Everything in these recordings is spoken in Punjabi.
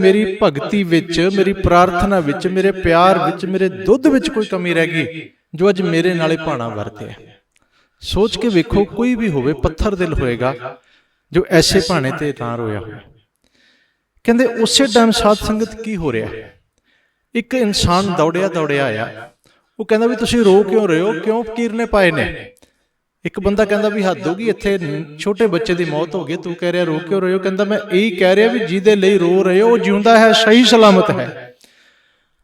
ਮੇਰੀ ਭਗਤੀ ਵਿੱਚ, ਮੇਰੀ ਪ੍ਰਾਰਥਨਾ ਵਿੱਚ, ਮੇਰੇ ਪਿਆਰ ਵਿੱਚ, ਮੇਰੇ ਦੁੱਧ ਵਿੱਚ ਕੋਈ ਕਮੀ ਰਹਿ ਗਈ, ਜੋ ਅੱਜ ਮੇਰੇ ਨਾਲੇ ਭਾਣਾ ਵਰਤਿਆ। ਸੋਚ ਕੇ ਵੇਖੋ, ਕੋਈ ਵੀ ਹੋਵੇ, ਪੱਥਰ ਦਿਲ ਹੋਏਗਾ, ਜੋ ਐਸੇ ਭਾਣੇ ਤੇ ਨਾ ਰੋਇਆ ਹੋਵੇ ਕਹਿੰਦੇ, ਉਸੇ ਟਾਈਮ ਸਾਧ ਸੰਗਤ ਕੀ ਹੋ ਰਿਹਾ? ਇੱਕ ਇਨਸਾਨ ਦੌੜਿਆ ਦੌੜਿਆ ਆਇਆ। ਉਹ ਕਹਿੰਦਾ ਵੀ, ਤੁਸੀਂ ਰੋ ਕਿਉਂ ਰਹੇ ਹੋ? ਕਿਉਂ ਕੀਰਨੇ ਪਾਏ ਨੇ? ਇੱਕ ਬੰਦਾ ਕਹਿੰਦਾ ਵੀ ਹੱਦ ਹੋ ਗਈ, ਇੱਥੇ ਛੋਟੇ ਬੱਚੇ ਦੀ ਮੌਤ ਹੋ ਗਈ, ਤੂੰ ਕਹਿ ਰਿਹਾ ਰੋ ਕਿਉਂ ਰਹੇ ਹੋ? ਕਹਿੰਦਾ ਮੈਂ ਇਹੀ ਕਹਿ ਰਿਹਾ ਵੀ ਜਿਹਦੇ ਲਈ ਰੋ ਰਹੇ ਹੋ, ਉਹ ਜਿਉਂਦਾ ਹੈ, ਸਹੀ ਸਲਾਮਤ ਹੈ।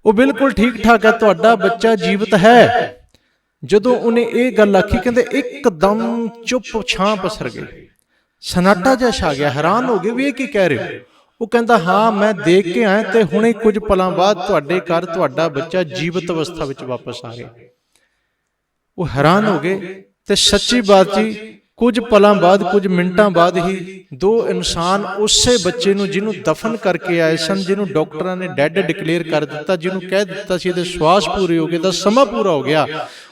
ਉਹ ਬਿਲਕੁਲ ਠੀਕ ਠਾਕ ਹੈ, ਤੁਹਾਡਾ ਬੱਚਾ ਜੀਵਤ ਹੈ। ਜਦੋਂ ਉਹਨੇ ਇਹ ਗੱਲ ਆਖੀ, ਕਹਿੰਦੇ ਇੱਕਦਮ ਚੁੱਪ ਛਾਂ ਪਸਰ ਗਈ ਸਨਾਟਾ ਜਿਹਾ ਛਾ ਗਿਆ, ਹੈਰਾਨ ਹੋ ਗਏ ਵੀ ਇਹ ਕੀ ਕਹਿ ਰਹੇ ਹੋ? ਉਹ ਕਹਿੰਦਾ, ਹਾਂ, ਮੈਂ ਦੇਖ ਕੇ ਆਇਆ ਤੇ ਹੁਣੇ ਕੁਝ ਪਲਾਂ ਬਾਅਦ ਤੁਹਾਡੇ ਘਰ ਤੁਹਾਡਾ ਬੱਚਾ ਜੀਵਤ ਅਵਸਥਾ ਵਿੱਚ ਵਾਪਸ ਆ ਗਿਆ ਉਹ ਹੈਰਾਨ ਹੋ ਗਏ। ਤੇ ਸੱਚੀ ਬਾਤ ਜੀ, ਕੁਝ ਪਲਾਂ ਬਾਅਦ, ਕੁਝ ਮਿੰਟਾਂ ਬਾਅਦ ਹੀ ਦੋ ਇਨਸਾਨ ਉਸੇ ਬੱਚੇ ਨੂੰ, ਜਿਹਨੂੰ ਦਫਨ ਕਰਕੇ ਆਏ ਸਨ, ਜਿਹਨੂੰ ਡਾਕਟਰਾਂ ਨੇ ਡੈੱਡ ਡਿਕਲੇਅਰ ਕਰ ਦਿੱਤਾ, ਜਿਹਨੂੰ ਕਹਿ ਦਿੱਤਾ ਸੀ ਇਹਦੇ ਸਵਾਸ ਪੂਰੇ ਹੋ ਗਏ ਦਾ ਸਮਾਂ ਪੂਰਾ ਹੋ ਗਿਆ।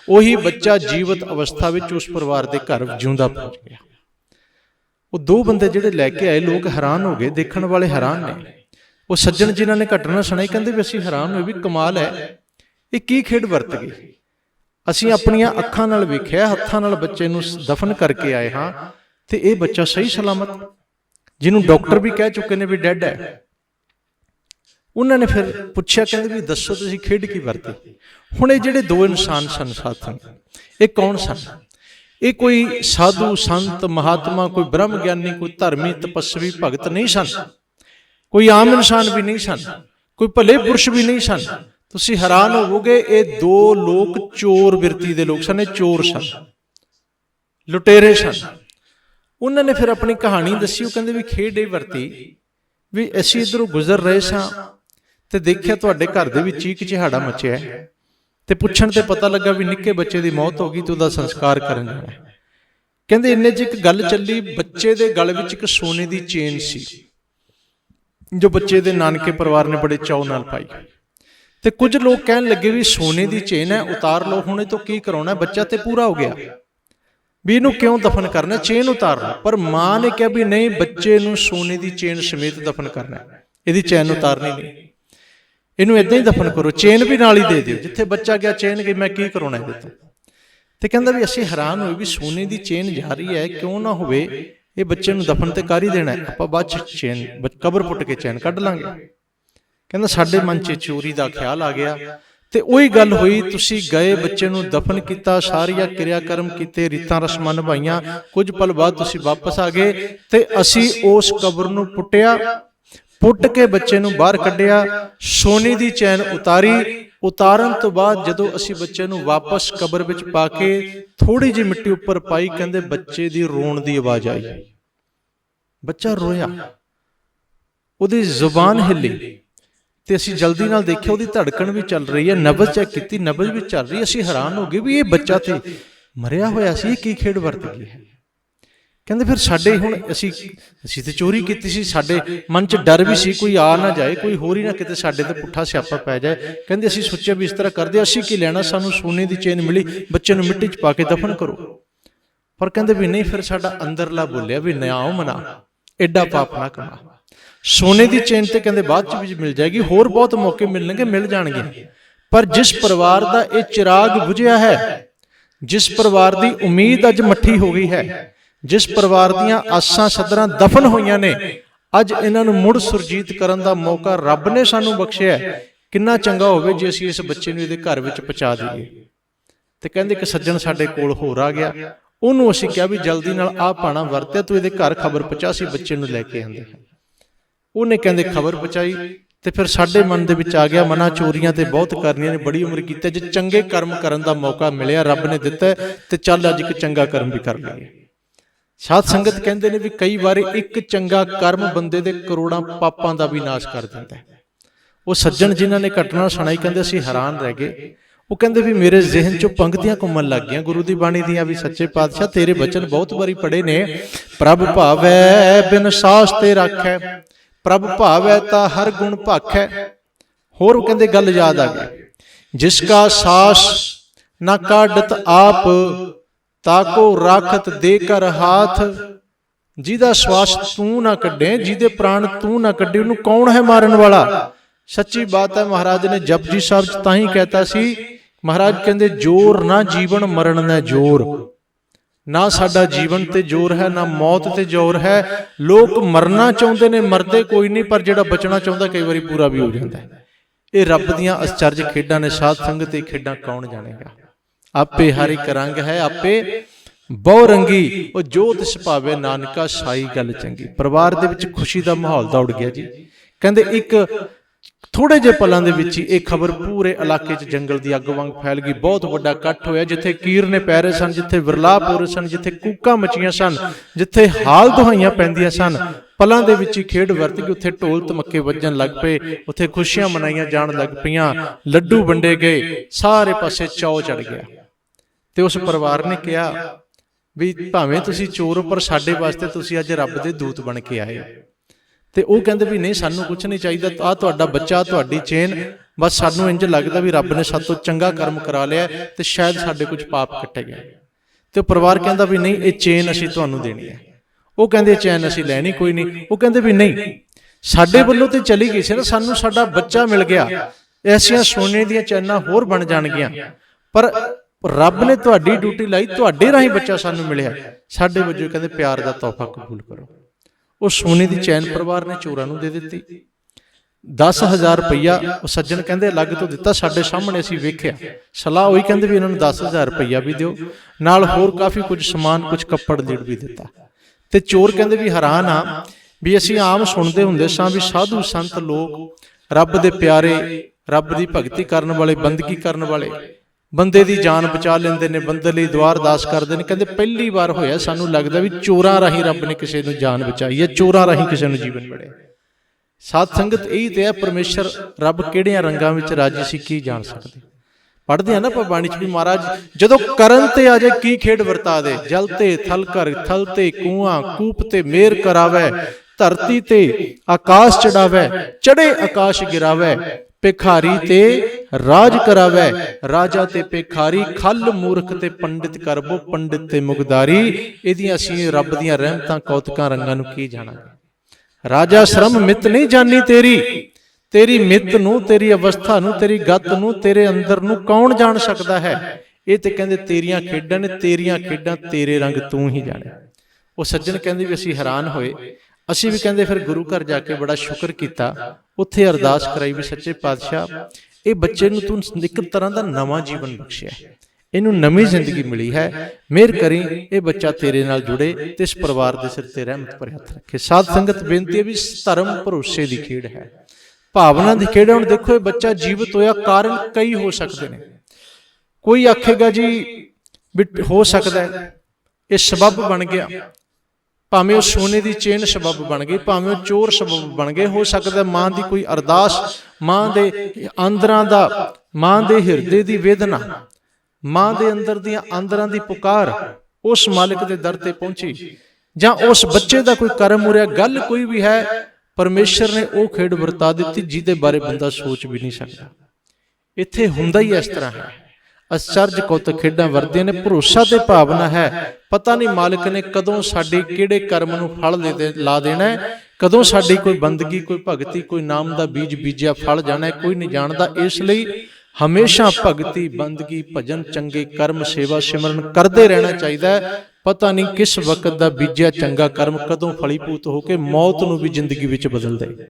ਉਹੀ ਬੱਚਾ ਜੀਵਤ ਅਵਸਥਾ ਵਿੱਚ ਉਸ ਪਰਿਵਾਰ ਦੇ ਘਰ ਜਿਉਂਦਾ ਪਹੁੰਚ ਗਿਆ। ਉਹ ਦੋ ਬੰਦੇ ਜਿਹੜੇ ਲੈ ਕੇ ਆਏ, ਲੋਕ ਹੈਰਾਨ ਹੋ ਗਏ, ਦੇਖਣ ਵਾਲੇ ਹੈਰਾਨ ਨੇ। ਉਹ ਸੱਜਣ ਜਿਨ੍ਹਾਂ ਨੇ ਘਟਨਾ ਸੁਣਾਈ, ਕਹਿੰਦੇ ਵੀ ਅਸੀਂ ਹੈਰਾਨ ਹੋਏ ਵੀ ਕਮਾਲ ਹੈ, ਇਹ ਕੀ ਖੇਡ ਵਰਤ ਗਈ? ਅਸੀਂ ਆਪਣੀਆਂ ਅੱਖਾਂ ਨਾਲ ਵੇਖਿਆ ਹੱਥਾਂ ਨਾਲ ਬੱਚੇ ਨੂੰ ਦਫਨ ਕਰਕੇ ਆਏ ਹਾਂ। ਤੇ ਇਹ ਬੱਚਾ ਸਹੀ ਸਲਾਮਤ ਜਿਹਨੂੰ ਡਾਕਟਰ ਵੀ ਕਹਿ ਚੁੱਕੇ ਨੇ ਵੀ ਡੈੱਡ ਹੈ। ਉਹਨਾਂ ਨੇ ਫਿਰ ਪੁੱਛਿਆ ਕਹਿੰਦੇ ਵੀ ਦੱਸੋ ਤੁਸੀਂ ਖੇਡ ਕੀ ਵਰਤੀ? ਹੁਣ ਇਹ ਜਿਹੜੇ ਦੋ ਇਨਸਾਨ ਸਨ ਸਾਥਾਂ ਇਹ ਕੌਣ ਸਨ? ਇਹ ਕੋਈ ਸਾਧੂ ਸੰਤ ਮਹਾਤਮਾ ਕੋਈ ਬ੍ਰਹਮ ਗਿਆਨੀ ਕੋਈ ਧਰਮੀ ਤਪਸਵੀ ਭਗਤ ਨਹੀਂ ਸਨ। ਕੋਈ ਆਮ ਇਨਸਾਨ ਵੀ ਨਹੀਂ ਸਨ। ਕੋਈ ਭਲੇ ਪੁਰਸ਼ ਵੀ ਨਹੀਂ ਸਨ। ਤੁਸੀਂ ਹੈਰਾਨ ਹੋਵੋਗੇ, ਇਹ ਦੋ ਲੋਕ ਚੋਰ ਬਿਰਤੀ ਦੇ ਲੋਕ ਸਨ, ਇਹ ਚੋਰ ਸਨ। ਲੁਟੇਰੇ ਸਨ। ਉਹਨਾਂ ਨੇ ਫਿਰ ਆਪਣੀ ਕਹਾਣੀ ਦੱਸੀ, ਉਹ ਕਹਿੰਦੇ ਵੀ ਖੇਡ ਇਹ ਵਰਤੀ ਵੀ ਅਸੀਂ ਇਧਰੋਂ ਗੁਜ਼ਰ ਰਹੇ ਸਾਂ ਤੇ ਦੇਖਿਆ ਤੁਹਾਡੇ ਘਰ ਦੇ ਵਿੱਚ ਹੀ ਇੱਕ ਝਹਾੜਾ ਮਚਿਆ ਹੈ ਤੇ ਪੁੱਛਣ ਤੇ ਪਤਾ ਲੱਗਾ ਵੀ ਨਿੱਕੇ ਬੱਚੇ ਦੀ ਮੌਤ ਹੋ ਗਈ ਤੇ ਉਹਦਾ ਸੰਸਕਾਰ ਕਰਨ ਜਾਣਾ ਕਹਿੰਦੇ ਇੰਨੇ 'ਚ ਇੱਕ ਗੱਲ ਚੱਲੀ, ਬੱਚੇ ਦੇ ਗਲ ਵਿੱਚ ਇੱਕ ਸੋਨੇ ਦੀ ਚੇਨ ਸੀ, ਜੋ ਬੱਚੇ ਦੇ ਨਾਨਕੇ ਪਰਿਵਾਰ ਨੇ ਬੜੇ ਚਾਅ ਨਾਲ ਪਾਈ। ਤੇ ਕੁਝ ਲੋਕ ਕਹਿਣ ਲੱਗੇ ਵੀ ਸੋਨੇ ਦੀ ਚੇਨ ਹੈ, ਉਤਾਰ ਲਓ, ਹੁਣ ਇਹ ਤੋਂ ਕੀ ਕਰਾਉਣਾ ਬੱਚਾ ਤੇ ਪੂਰਾ ਹੋ ਗਿਆ। ਵੀ ਇਹਨੂੰ ਕਿਉਂ ਦਫਨ ਕਰਨਾ ਚੇਨ ਉਤਾਰ ਲਓ। ਪਰ ਮਾਂ ਨੇ ਕਿਹਾ ਵੀ ਨਹੀਂ, ਬੱਚੇ ਨੂੰ ਸੋਨੇ ਦੀ ਚੇਨ ਸਮੇਤ ਦਫਨ ਕਰਨਾ ਇਹਦੀ ਚੈਨ ਉਤਾਰਨੀ ਨਹੀਂ। ਇਹਨੂੰ ਇਦਾਂ ਹੀ ਦਫਨ ਕਰੋ। ਚੇਨ ਵੀ ਨਾਲ ਹੀ ਦੇ ਦਿਓ। ਜਿੱਥੇ ਬੱਚਾ ਗਿਆ, ਚੇਨ ਗਈ, ਮੈਂ ਕੀ ਕਰਾਉਣਾ ਇਹਦੇ ਤੋਂ? ਤੇ ਕਹਿੰਦਾ ਵੀ ਅਸੀਂ ਹੈਰਾਨ ਹੋਏ ਵੀ ਸੋਨੇ ਦੀ ਚੇਨ ਜਾ ਰਹੀ ਹੈ, ਕਿਉਂ ਨਾ ਹੋਵੇ, ਇਹ ਬੱਚੇ ਨੂੰ ਦਫਨ ਤੇ ਕਰ ਹੀ ਦੇਣਾ ਆਪਾਂ ਬਾਅਦ ਚ ਚੇਨ, ਕਬਰ ਪੁੱਟ ਕੇ ਚੈਨ ਕੱਢ ਲਾਂਗੇ। ਕਹਿੰਦਾ ਸਾਡੇ ਮਨ 'ਚ ਚੋਰੀ ਦਾ ਖਿਆਲ ਆ ਗਿਆ। ਤੇ ਉਹੀ ਗੱਲ ਹੋਈ ਤੁਸੀਂ ਗਏ ਬੱਚੇ ਨੂੰ ਦਫਨ ਕੀਤਾ ਸਾਰੀਆਂ ਕਿਰਿਆ ਕਰਮ ਕੀਤੇ ਰੀਤਾਂ ਰਸਮਾਂ ਨਿਭਾਈਆਂ। ਕੁਝ ਪਲ ਬਾਅਦ ਤੁਸੀਂ ਵਾਪਸ ਆ ਗਏ ਤੇ ਅਸੀਂ ਉਸ ਕਬਰ ਨੂੰ ਪੁੱਟਿਆ। ਪੁੱਟ ਕੇ ਬੱਚੇ ਨੂੰ ਬਾਹਰ ਕੱਢਿਆ। ਸੋਨੇ ਦੀ ਚੈਨ ਉਤਾਰੀ। ਉਤਾਰਨ ਤੋਂ ਬਾਅਦ ਜਦੋਂ ਅਸੀਂ ਬੱਚੇ ਨੂੰ ਵਾਪਸ ਕਬਰ ਵਿੱਚ ਪਾ ਕੇ ਥੋੜੀ ਜਿਹੀ ਮਿੱਟੀ ਉੱਪਰ ਪਾਈ ਕਹਿੰਦੇ ਬੱਚੇ ਦੀ ਰੋਣ ਦੀ ਆਵਾਜ਼ ਆਈ। ਬੱਚਾ ਰੋਇਆ। ਉਹਦੀ ਜ਼ੁਬਾਨ ਹਿੱਲੀ ਤੇ ਅਸੀਂ ਜਲਦੀ ਨਾਲ ਦੇਖਿਆ ਉਹਦੀ ਧੜਕਣ ਵੀ ਚੱਲ ਰਹੀ ਹੈ, ਨਬਜ਼ ਚੈੱਕ ਕੀਤੀ, ਨਬਜ਼ ਵੀ ਚੱਲ ਰਹੀ ਅਸੀਂ ਹੈਰਾਨ ਹੋ ਗਏ ਵੀ ਇਹ ਬੱਚਾ ਤੇ ਮਰਿਆ ਹੋਇਆ ਸੀ, ਇਹ ਕੀ ਖੇਡ ਵਰਤ ਗਈ ਹੈ? ਕਹਿੰਦੇ ਫਿਰ ਸਾਡੇ ਹੁਣ ਅਸੀਂ ਅਸੀਂ ਤੇ ਚੋਰੀ ਕੀਤੀ ਸੀ, ਸਾਡੇ ਮਨ 'ਚ ਡਰ ਵੀ ਸੀ, ਕੋਈ ਆ ਨਾ ਜਾਏ, ਕੋਈ ਹੋਰ ਹੀ ਨਾ ਕਿਤੇ ਸਾਡੇ ਤੇ ਪੁੱਠਾ ਸਿਆਪਾ ਪੈ ਜਾਏ। ਕਹਿੰਦੇ ਅਸੀਂ ਸੋਚਿਆ ਵੀ ਇਸ ਤਰ੍ਹਾਂ ਕਰਦੇ ਅਸੀਂ ਕੀ ਲੈਣਾ, ਸਾਨੂੰ ਸੋਨੇ ਦੀ ਚੇਨ ਮਿਲੀ, ਬੱਚੇ ਨੂੰ ਮਿੱਟੀ 'ਚ ਪਾ ਕੇ ਦਫਨ ਕਰੋ। ਪਰ ਕਹਿੰਦੇ ਵੀ ਨਹੀਂ, ਫਿਰ ਸਾਡਾ ਅੰਦਰਲਾ ਬੋਲਿਆ ਵੀ ਨਿਆਉ ਮਨਾ। ਐਡਾ ਪਾਪ ਨਾ ਕਮਾ ਸੋਨੇ ਦੀ ਚੇਨ ਤੇ ਕਹਿੰਦੇ ਬਾਅਦ ਚ ਵੀ ਮਿਲ ਜਾਏਗੀ, ਹੋਰ ਬਹੁਤ ਮੌਕੇ ਮਿਲਣਗੇ, ਮਿਲ ਜਾਣਗੇ। ਪਰ ਜਿਸ ਪਰਿਵਾਰ ਦਾ ਇਹ ਚਿਰਾਗ ਬੁਝਿਆ ਹੈ, ਜਿਸ ਪਰਿਵਾਰ ਦੀ ਉਮੀਦ ਅੱਜ ਮੱਠੀ ਹੋ ਗਈ ਹੈ, ਜਿਸ ਪਰਿਵਾਰ ਦੀਆਂ ਆਸਾਂ ਸਦਰਾਂ ਦਫਨ ਹੋਈਆਂ ਨੇ, ਅੱਜ ਇਹਨਾਂ ਨੂੰ ਮੁੜ ਸੁਰਜੀਤ ਕਰਨ ਦਾ ਮੌਕਾ ਰੱਬ ਨੇ ਸਾਨੂੰ ਬਖਸ਼ਿਆ ਕਿੰਨਾ ਚੰਗਾ ਹੋਵੇ ਜੇ ਅਸੀਂ ਇਸ ਬੱਚੇ ਨੂੰ ਇਹਦੇ ਘਰ ਵਿੱਚ ਪਹੁੰਚਾ ਦਈਏ। ਤੇ ਕਹਿੰਦੇ ਕਿ ਸੱਜਣ ਸਾਡੇ ਕੋਲ ਹੋਰ ਆ ਗਿਆ। ਉਹਨੂੰ ਅਸੀਂ ਕਿਹਾ ਵੀ ਜਲਦੀ ਨਾਲ ਆਹ ਪਾਣਾ ਵਰਤਿਆ, ਤੂੰ ਇਹਦੇ ਘਰ ਖਬਰ ਪਹੁੰਚਾ ਸੀ ਬੱਚੇ ਨੂੰ ਲੈ ਕੇ ਆਂਦੇ ਉਹਨੇ ਕਹਿੰਦੇ ਖਬਰ ਪਹੁੰਚਾਈ ਤੇ ਫਿਰ ਸਾਡੇ ਮਨ ਦੇ ਵਿੱਚ ਆ ਗਿਆ, ਮਨਾ ਚੋਰੀਆਂ ਤੇ ਬਹੁਤ ਕਰਨੀਆਂ ਨੇ, ਬੜੀ ਉਮਰ ਕੀਤੀ ਜੇ ਚੰਗੇ ਕਰਮ ਕਰਨ ਦਾ ਮੌਕਾ ਮਿਲਿਆ, ਰੱਬ ਨੇ ਦਿੱਤਾ ਤੇ ਚੱਲ ਅੱਜ ਇੱਕ ਚੰਗਾ ਕਰਮ ਵੀ ਕਰ ਲਈਏ। ਸਾਧ ਸੰਗਤ ਕਹਿੰਦੇ ਨੇ ਵੀ ਕਈ ਵਾਰੀ ਇੱਕ ਚੰਗਾ ਕਰਮ ਬੰਦੇ ਦੇ ਕਰੋੜਾਂ ਪਾਪਾਂ ਦਾ ਵੀ ਨਾਸ਼ ਕਰ ਦਿੰਦਾ ਹੈ। ਉਹ ਸੱਜਣ ਜਿਨ੍ਹਾਂ ਨੇ ਘਟਨਾ ਸੁਣਾਈ, ਕਹਿੰਦੇ ਅਸੀਂ ਹੈਰਾਨ ਰਹਿ ਗਏ ਉਹ ਕਹਿੰਦੇ ਵੀ ਮੇਰੇ ਜ਼ਿਹਨ 'ਚੋਂ ਪੰਕਤੀਆਂ ਘੁੰਮਣ ਲੱਗ ਗਈਆਂ, ਗੁਰੂ ਦੀ ਬਾਣੀ ਦੀਆਂ ਵੀ ਸੱਚੇ ਪਾਤਸ਼ਾਹ ਤੇਰੇ ਬਚਨ ਬਹੁਤ ਵਾਰੀ ਪੜੇ ਨੇ। ਪ੍ਰਭ ਭਾਵੈ ਬਿਨ ਸਾਸ ਤੇ ਰੱਖੈ, ਪ੍ਰਭ ਭਾਵੈ ਤਾਂ ਹਰ ਗੁਣ ਭਾਖੈ। ਹੋਰ ਉਹ ਕਹਿੰਦੇ ਗੱਲ ਯਾਦ ਆ ਗਈ, ਜਿਸ ਕਾ ਸਾਸ ਨਾ ਕਾਢਤ ਆਪ ਤਾਕੋ ਰਾਖਤ ਦੇ ਕਰ ਹਾਥ। ਜਿਹਦਾ ਸਵਾਸ ਤੂੰ ਨਾ ਕੱਢੇ, ਜਿਹਦੇ ਪ੍ਰਾਣ ਤੂੰ ਨਾ ਕੱਢੇ, ਉਹਨੂੰ ਕੌਣ ਹੈ ਮਾਰਨ ਵਾਲਾ? ਸੱਚੀ ਬਾਤ ਹੈ ਮਹਾਰਾਜ ਨੇ ਜਪਜੀ ਸਾਹਿਬ ਚ ਤਾਂ ਹੀ ਕਹਿਤਾ ਸੀ ਮਹਾਰਾਜ ਕਹਿੰਦੇ, ਜੋਰ ਨਾ ਜੀਵਨ, ਮਰਨ ਨਾ ਜੋਰ। ਨਾ ਸਾਡਾ ਜੀਵਨ ਤੇ ਜ਼ੋਰ ਹੈ, ਨਾ ਮੌਤ ਤੇ ਜ਼ੋਰ ਹੈ। ਲੋਕ ਮਰਨਾ ਚਾਹੁੰਦੇ ਨੇ, ਮਰਦੇ ਕੋਈ ਨਹੀਂ, ਪਰ ਜਿਹੜਾ ਬਚਣਾ ਚਾਹੁੰਦਾ, ਕਈ ਵਾਰੀ ਪੂਰਾ ਵੀ ਹੋ ਜਾਂਦਾ ਇਹ ਰੱਬ ਦੀਆਂ ਅਚਰਜ ਖੇਡਾਂ ਨੇ, ਸਾਧ ਸੰਗਤ ਇਹ ਖੇਡਾਂ ਕੌਣ ਜਾਣੇਗਾ? ਆਪੇ ਹਰ ਇੱਕ ਰੰਗ ਹੈ, ਆਪੇ ਬਹੁ ਰੰਗੀ ਉਹ ਜੋਤ ਸੁਭਾਵੇ ਨਾਨਕਾ ਸਾਈ ਗੱਲ ਚੰਗੀ। ਪਰਿਵਾਰ ਦੇ ਵਿੱਚ ਖੁਸ਼ੀ ਦਾ ਮਾਹੌਲ ਦੌੜ ਗਿਆ ਜੀ। ਕਹਿੰਦੇ, ਇੱਕ ਥੋੜੇ ਜਿਹੇ ਪਲਾਂ ਦੇ ਵਿੱਚ ਹੀ ਇਹ ਖਬਰ ਪੂਰੇ ਇਲਾਕੇ 'ਚ ਜੰਗਲ ਦੀ ਅੱਗ ਵਾਂਗ ਫੈਲ ਗਈ। ਬਹੁਤ ਵੱਡਾ ਇਕੱਠ ਹੋਇਆ, ਜਿੱਥੇ ਕੀਰ ਨੇ ਪੈਰੇ ਸਨ, ਜਿੱਥੇ ਵਿਰਲਾਪ ਹੋ ਰਹੇ ਸਨ, ਜਿੱਥੇ ਕੂਕਾਂ ਮਚੀਆਂ ਸਨ, ਜਿੱਥੇ ਹਾਲ ਦੁਹਾਈਆਂ ਪੈਂਦੀਆਂ ਸਨ। ਪਲਾਂ ਦੇ ਵਿੱਚ ਹੀ ਖੇਡ ਵਰਤ ਗਈ ਉੱਥੇ ਢੋਲ ਧਮੱਕੇ ਵੱਜਣ ਲੱਗ ਪਏ। ਉੱਥੇ ਖੁਸ਼ੀਆਂ ਮਨਾਈਆਂ ਜਾਣ ਲੱਗ ਪਈਆਂ। ਲੱਡੂ ਵੰਡੇ ਗਏ। ਸਾਰੇ ਪਾਸੇ ਚੌ ਚੜ ਗਿਆ। ਤੇ ਉਸ ਪਰਿਵਾਰ ਨੇ ਕਿਹਾ ਵੀ ਭਾਵੇਂ ਤੁਸੀਂ ਚੋਰ ਹੋ, ਪਰ ਸਾਡੇ ਵਾਸਤੇ ਤੁਸੀਂ ਅੱਜ ਰੱਬ ਦੇ ਦੂਤ ਬਣ ਕੇ ਆਏ ਤੇ ਉਹ ਕਹਿੰਦੇ ਵੀ ਨਹੀਂ, ਸਾਨੂੰ ਕੁਝ ਨਹੀਂ ਚਾਹੀਦਾ। ਆ ਤੁਹਾਡਾ ਬੱਚਾ, ਤੁਹਾਡੀ ਚੇਨ, ਬਸ ਸਾਨੂੰ ਇੰਜ ਲੱਗਦਾ ਵੀ ਰੱਬ ਨੇ ਸਾਤੋਂ ਚੰਗਾ ਕਰਮ ਕਰਾ ਲਿਆ ਹੈ ਤੇ ਸ਼ਾਇਦ ਸਾਡੇ ਕੁਝ ਪਾਪ ਕੱਟੇ ਗਏ। ਤੇ ਉਹ ਪਰਿਵਾਰ ਕਹਿੰਦਾ ਵੀ ਨਹੀਂ, ਇਹ ਚੇਨ ਅਸੀਂ ਤੁਹਾਨੂੰ ਦੇਣੀ ਹੈ। ਉਹ ਕਹਿੰਦੇ ਚੈਨ ਅਸੀਂ ਲੈਣੀ ਕੋਈ ਨਹੀਂ। ਉਹ ਕਹਿੰਦੇ ਵੀ ਨਹੀਂ, ਸਾਡੇ ਵੱਲੋਂ ਤੇ ਚਲੀ ਗਈ ਸੀ ਨਾ, ਸਾਨੂੰ ਸਾਡਾ ਬੱਚਾ ਮਿਲ ਗਿਆ। ਐਸੀਆਂ ਸੋਨੇ ਦੀਆਂ ਚੈਨਾਂ ਹੋਰ ਬਣ ਜਾਣਗੀਆਂ। ਪਰ ਰੱਬ ਨੇ ਤੁਹਾਡੀ ਡਿਊਟੀ ਲਾਈ, ਤੁਹਾਡੇ ਰਾਹੀਂ ਬੱਚਾ ਸਾਨੂੰ ਮਿਲਿਆ। ਸਾਡੇ ਵਜੋਂ ਕਹਿੰਦੇ, ਪਿਆਰ ਦਾ ਤੋਹਫਾ ਕਬੂਲ ਕਰੋ। ਉਹ ਸੋਨੇ ਦੀ ਚੈਨ ਪਰਿਵਾਰ ਨੇ ਚੋਰਾਂ ਨੂੰ ਦੇ ਦਿੱਤੀ। 10000 ਰੁਪਈਆ ਉਹ ਸੱਜਣ ਕਹਿੰਦੇ ਅਲੱਗ ਤੋਂ ਦਿੱਤਾ ਸਾਡੇ ਸਾਹਮਣੇ, ਅਸੀਂ ਵੇਖਿਆ। ਸਲਾਹ ਹੋਈ ਕਹਿੰਦੇ ਵੀ ਇਹਨਾਂ ਨੂੰ 10000 ਰੁਪਈਆ ਵੀ ਦਿਓ। ਨਾਲ ਹੋਰ ਕਾਫੀ ਕੁਝ ਸਮਾਨ, ਕੁਝ ਕੱਪੜ ਲੀੜ ਵੀ ਦਿੱਤਾ। ਤੇ ਚੋਰ ਕਹਿੰਦੇ ਵੀ ਹੈਰਾਨ ਆ ਵੀ ਅਸੀਂ ਆਮ ਸੁਣਦੇ ਹੁੰਦੇ ਸਾਂ ਵੀ ਸਾਧੂ ਸੰਤ ਲੋਕ ਰੱਬ ਦੇ ਪਿਆਰੇ, ਰੱਬ ਦੀ ਭਗਤੀ ਕਰਨ ਵਾਲੇ, ਬੰਦਗੀ ਕਰਨ ਵਾਲੇ ਬੰਦੇ ਦੀ ਜਾਨ ਬਚਾ ਲੈਂਦੇ ਨੇ, ਬੰਦੇ ਲਈ ਦੁਆ ਅਰਦਾਸ ਕਰਦੇ ਨੇ। ਕਹਿੰਦੇ ਪਹਿਲੀ ਵਾਰ ਹੋਇਆ, ਸਾਨੂੰ ਲੱਗਦਾ ਵੀ ਚੋਰਾਂ ਰਾਹੀਂ ਰੱਬ ਨੇ ਕਿਸੇ ਨੂੰ ਜਾਨ ਬਚਾਈ ਹੈ, ਚੋਰਾਂ ਰਾਹੀਂ ਕਿਸੇ ਨੂੰ ਜੀਵਨ ਮਿਲਿਆ ਸਾਧ ਸੰਗਤ ਇਹੀ ਤੇ ਹੈ, ਪਰਮੇਸ਼ਰ ਰੱਬ ਕਿਹੜਿਆਂ ਰੰਗਾਂ ਵਿੱਚ ਰਾਜੀ ਸੀ, ਕੀ ਜਾਣ ਸਕਦੇ। ਪੜ੍ਹਦੇ ਆ ਨਾ ਆਪਾਂ ਬਾਣੀ ਚ ਵੀ ਮਹਾਰਾਜ, ਜਦੋਂ ਕਰਨ ਤੇ ਆ ਜਾਏ, ਕੀ ਖੇਡ ਵਰਤਾ ਦੇ? ਜਲ ਤੇ ਥਲ ਕਰ ਥਲ ਤੇ ਕੂਆਂ ਕੂਪ ਤੇ ਮੇਰ ਕਰਾਵੇ, ਧਰਤੀ ਤੇ ਆਕਾਸ਼ ਚੜਾਵੇ ਚੜੇ ਆਕਾਸ਼ ਗਿਰਾਵੇ ਭਿਖਾਰੀ ਤੇ ਰਾਜ ਕਰਾਵੇ। ਰਾਜਾ ਤੇ ਭਿਖਾਰੀ, ਖਲ ਮੂਰਖ ਤੇ ਪੰਡਿਤ ਕਰਬੋ ਪੰਡਿਤ ਤੇ ਮੁਗਦਾਰੀ, ਇਹਦੀਆਂ ਅਸੀਂ ਰੱਬ ਦੀਆਂ ਰਹਿਮਤਾਂ, ਕੌਤਕਾਂ, ਰੰਗਾਂ ਨੂੰ ਕੀ ਜਾਣਾਂਗੇ? ਰਾਜਾ, ਸ਼ਰਮ ਮਿੱਤ ਨਹੀਂ ਜਾਣੀ ਤੇਰੀ। ਤੇਰੀ ਮਿੱਤ ਨੂੰ, ਤੇਰੀ ਅਵਸਥਾ ਨੂੰ, ਤੇਰੀ ਗੱਤ ਨੂੰ, ਤੇਰੇ ਅੰਦਰ ਨੂੰ ਕੌਣ ਜਾਣ ਸਕਦਾ ਹੈ? ਇਹ ਤੇ ਕਹਿੰਦੇ ਤੇਰੀਆਂ ਖੇਡਾਂ ਨੇ, ਤੇਰੀਆਂ ਖੇਡਾਂ ਤੇਰੇ ਰੰਗ ਤੂੰ ਹੀ ਜਾਣੇ। ਉਹ ਸੱਜਣ ਕਹਿੰਦੇ ਵੀ ਅਸੀਂ ਹੈਰਾਨ ਹੋਏ। ਅਸੀਂ ਵੀ ਕਹਿੰਦੇ ਫਿਰ ਗੁਰੂ ਘਰ ਜਾ ਕੇ ਬੜਾ ਸ਼ੁਕਰ ਕੀਤਾ। ਉੱਥੇ ਅਰਦਾਸ ਕਰਾਈ ਵੀ ਸੱਚੇ ਪਾਤਸ਼ਾਹ, ਇਹ ਬੱਚੇ ਨੂੰ ਤੂੰ ਇੱਕ ਤਰ੍ਹਾਂ ਦਾ ਨਵਾਂ ਜੀਵਨ ਬਖਸ਼ਿਆ। ਇਹਨੂੰ ਨਵੀਂ ਜ਼ਿੰਦਗੀ ਮਿਲੀ ਹੈ। ਮਿਹਰ ਕਰੀ, ਇਹ ਬੱਚਾ ਤੇਰੇ ਨਾਲ ਜੁੜੇ ਤੇ ਇਸ ਪਰਿਵਾਰ ਦੇ ਸਿਰ ਤੇ ਰਹਿਮਤ ਭਰੇ ਹੱਥ ਰੱਖੇ। ਸਾਧ ਸੰਗਤ ਬੇਨਤੀ ਹੈ ਵੀ ਧਰਮ ਭਰੋਸੇ ਦੀ ਖੇਡ ਹੈ। ਭਾਵਨਾ ਦੀ ਖੇਡ ਹੁਣ ਦੇਖੋ, ਇਹ ਬੱਚਾ ਜੀਵਤ ਹੋਇਆ ਕਾਰਨ ਕਈ ਹੋ ਸਕਦੇ ਨੇ। ਕੋਈ ਆਖੇਗਾ ਜੀ ਵੀ ਹੋ ਸਕਦਾ ਹੈ। ਇਹ ਸਬਬ ਬਣ ਗਿਆ। ਭਾਵੇਂ ਉਹ ਸੋਨੇ ਦੀ ਚੇਨ ਸਬਬ ਬਣ ਗਈ ਭਾਵੇਂ ਉਹ ਚੋਰ ਸਬਬ ਬਣ ਗਏ, ਹੋ ਸਕਦਾ ਮਾਂ ਦੀ ਕੋਈ ਅਰਦਾਸ, ਮਾਂ ਦੇ ਅੰਦਰਾਂ ਦਾ, ਮਾਂ ਦੇ ਹਿਰਦੇ ਦੀ ਵੇਦਨਾ, ਮਾਂ ਦੇ ਅੰਦਰ ਦੀਆਂ ਅੰਦਰਾਂ ਦੀ ਪੁਕਾਰ ਉਸ ਮਾਲਕ ਦੇ ਦਰ ਤੇ ਪਹੁੰਚੀ। ਜਾਂ ਉਸ ਬੱਚੇ ਦਾ ਕੋਈ ਕਰਮ ਉਰਿਆ ਗੱਲ ਕੋਈ ਵੀ ਹੈ, ਪਰਮੇਸ਼ਰ ਨੇ ਉਹ ਖੇਡ ਵਰਤਾ ਦਿੱਤੀ ਜਿਹਦੇ ਬਾਰੇ ਬੰਦਾ ਸੋਚ ਵੀ ਨਹੀਂ ਸਕਦਾ। ਇੱਥੇ ਹੁੰਦਾ ਹੀ ਇਸ ਤਰ੍ਹਾਂ ਹੈ। ਅਚਰਜ ਕੁੱਤ ਖੇਡਾਂ ਵਰਦੀਆਂ ਨੇ, ਭਰੋਸਾ ਤੇ ਭਾਵਨਾ ਹੈ। ਪਤਾ ਨਹੀਂ ਮਾਲਕ ਨੇ ਕਦੋਂ ਸਾਡੇ ਕਿਹੜੇ ਕਰਮ ਨੂੰ ਫਲ ਦੇ ਲਾ ਦੇਣਾ ਕਦੋਂ ਸਾਡੀ ਕੋਈ ਬੰਦਗੀ, ਕੋਈ ਭਗਤੀ, ਕੋਈ ਨਾਮ ਦਾ ਬੀਜ ਬੀਜਿਆ ਫਲ ਜਾਣਾ ਕੋਈ ਨਹੀਂ ਜਾਣਦਾ। ਇਸ ਲਈ ਹਮੇਸ਼ਾ ਭਗਤੀ, ਬੰਦਗੀ, ਭਜਨ, ਚੰਗੇ ਕਰਮ, ਸੇਵਾ, ਸਿਮਰਨ ਕਰਦੇ ਰਹਿਣਾ ਚਾਹੀਦਾ ਹੈ। ਪਤਾ ਨਹੀਂ ਕਿਸ ਵਕਤ ਦਾ ਬੀਜਿਆ ਚੰਗਾ ਕਰਮ ਕਦੋਂ ਫਲੀਭੂਤ ਹੋ ਕੇ ਮੌਤ ਨੂੰ ਵੀ ਜ਼ਿੰਦਗੀ ਵਿੱਚ ਬਦਲ ਦੇ